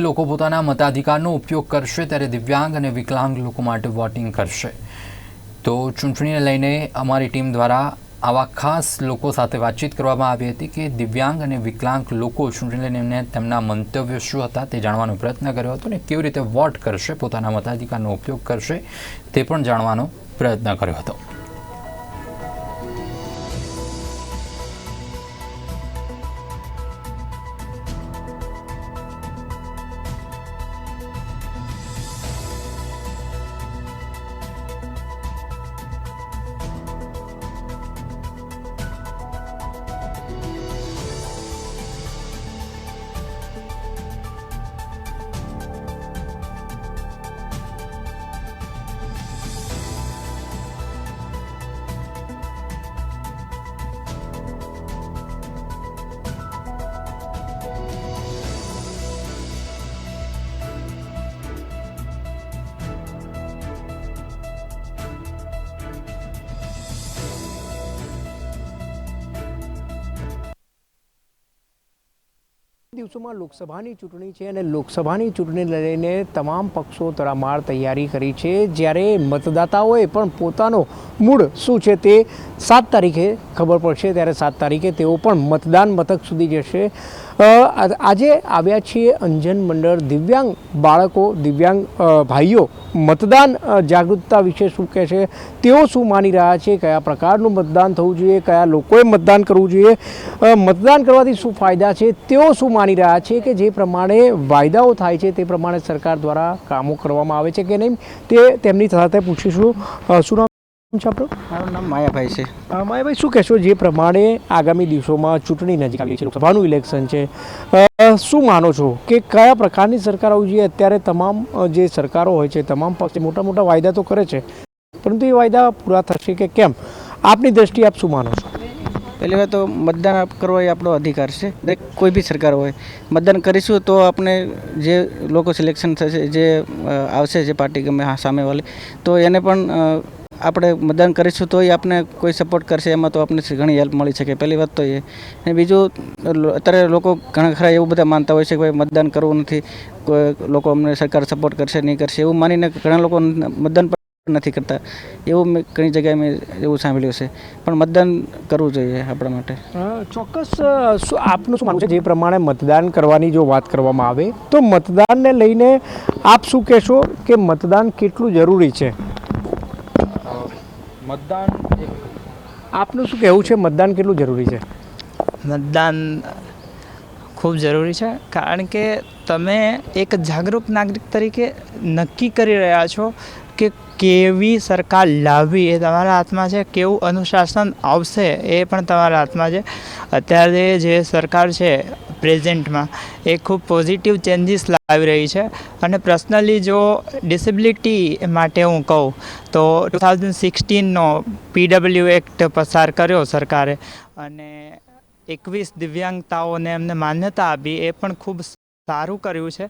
લોકો પોતાના મતાધિકારનો ઉપયોગ કરશે ત્યારે દિવ્યાંગ અને વિકલાંગ લોકો માટે વોટિંગ કરશે. તો ચૂંટણીને લઈને અમારી ટીમ દ્વારા આવા ખાસ લોકો સાથે વાતચીત કરવામાં આવી હતી કે દિવ્યાંગ અને વિકલાંગ લોકો ચૂંટણી લઈને તેમના મંતવ્યો શું હતા તે જાણવાનો પ્રયત્ન કર્યો હતો અને કેવી રીતે વોટ કરશે, પોતાના મતાધિકારનો ઉપયોગ કરશે તે પણ જાણવાનો પ્રયત્ન કર્યો હતો. દિવસોમાં લોકસભાની ચૂંટણી છે અને લોકસભાની ચૂંટણીને લઈને તમામ પક્ષો તડામાર તૈયારી કરી છે. જ્યારે મતદાતાઓએ પણ પોતાનો મૂળ શું છે તે સાત તારીખે ખબર પડશે. ત્યારે સાત તારીખે તેઓ પણ મતદાન મથક સુધી જશે. આજે આવ્યા છીએ અંજન મંડળ દિવ્યાંગ બાળકો, દિવ્યાંગ ભાઈઓ. મતદાન જાગૃતતા વિશે શું કહે છે? તેઓ શું માની રહ્યા છે? કયા પ્રકારનું મતદાન થવું જોઈએ? કયા લોકોએ મતદાન કરવું જોઈએ? મતદાન કરવાથી શું ફાયદા છે? તેઓ શું માની રહ્યા છે કે જે પ્રમાણે વાયદાઓ થાય છે, તે પ્રમાણે સરકાર દ્વારા કામો કરવામાં આવે છે કે નહીં? તે તેમની સાથે પૂછીશું. શું છે આપણું? મારું નામ માયાભાઈ છે. માયાભાઈ શું કહેશો? જે પ્રમાણે આગામી દિવસોમાં ચૂંટણી નજીક આવી છે લોકસભાનું ઇલેક્શન છે શું માનો છો કે કયા પ્રકારની સરકાર આવવી જોઈએ? અત્યારે તમામ જે સરકારો હોય છે તમામ પક્ષે મોટા મોટા વાયદા તો કરે છે પરંતુ એ વાયદા પૂરા થશે કે કેમ? આપની દ્રષ્ટિએ આપ શું માનો છો? પહેલી વાત તો મતદાન આપ- કરવો એ આપણો અધિકાર છે. દરેક કોઈ બી સરકાર હોય મતદાન કરીશું તો આપણે જે લોકો સિલેક્શન થશે જે આવશે જે પાર્ટી ગમે સામેવાળી તો એને પણ આપણે મતદાન કરીશું તોય એ આપણે કોઈ સપોર્ટ કરશે એમાં તો આપણને ઘણી હેલ્પ મળી શકે. પહેલી વાત તો એ. અને બીજું અત્યારે લોકો ઘણા ખરા એવું બધા માનતા હોય છે કે ભાઈ મતદાન કરવું નથી કોઈ લોકો અમને સરકાર સપોર્ટ કરશે નહીં કરશે એવું માનીને ઘણા લોકો મતદાન પણ નથી કરતા. એવું મેં ઘણી જગ્યાએ મેં એવું સાંભળ્યું છે. પણ મતદાન કરવું જોઈએ આપણા માટે. ચોક્કસ શું આપનું શું માનવું છે? જે પ્રમાણે મતદાન કરવાની જો વાત કરવામાં આવે તો મતદાનને લઈને આપ શું કહેશો કે મતદાન કેટલું જરૂરી છે? મતદાન એક આપનું શું કહેવું છે? મતદાન કેટલું જરૂરી છે? મતદાન ખૂબ જરૂરી છે, કારણ કે તમે એક જાગૃત નાગરિક તરીકે નક્કી કરી રહ્યા છો કે કેવી સરકાર લાવવી એ તમારા હાથમાં છે, કેવું અનુશાસન આવશે એ પણ તમારા હાથમાં છે. અત્યારે જે સરકાર છે પ્રેઝન્ટમાં એ ખૂબ પોઝિટિવ ચેન્જીસ લાવી રહી છે અને પર્સનલી જો ડિસેબિલિટી માટે હું કહું, તો ટુ થાઉઝન્ડ સિક્સટીનનો પીડબ્લ્યુ એક્ટ પસાર કર્યો સરકારે અને એકવીસ દિવ્યાંગતાઓને એમને માન્યતા આપી એ પણ ખૂબ સારું કર્યું છે.